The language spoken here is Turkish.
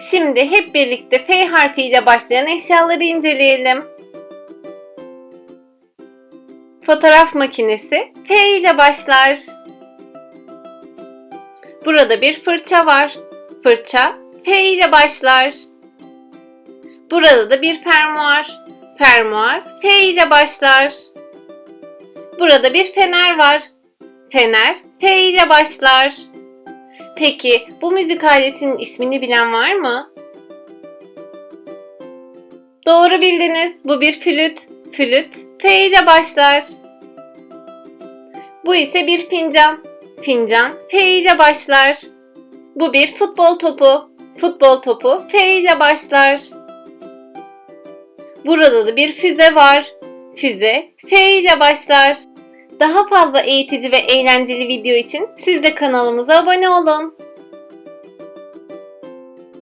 Şimdi hep birlikte F harfiyle başlayan eşyaları inceleyelim. Fotoğraf makinesi F ile başlar. Burada bir fırça var. Fırça F ile başlar. Burada da bir fermuar. Fermuar F ile başlar. Burada bir fener var. Fener F ile başlar. Peki bu müzik aletinin ismini bilen var mı? Doğru bildiniz. Bu bir flüt. Flüt F ile başlar. Bu ise bir fincan. Fincan F ile başlar. Bu bir futbol topu. Futbol topu F ile başlar. Burada da bir füze var. Füze F ile başlar. Daha fazla eğitici ve eğlenceli video için siz de kanalımıza abone olun.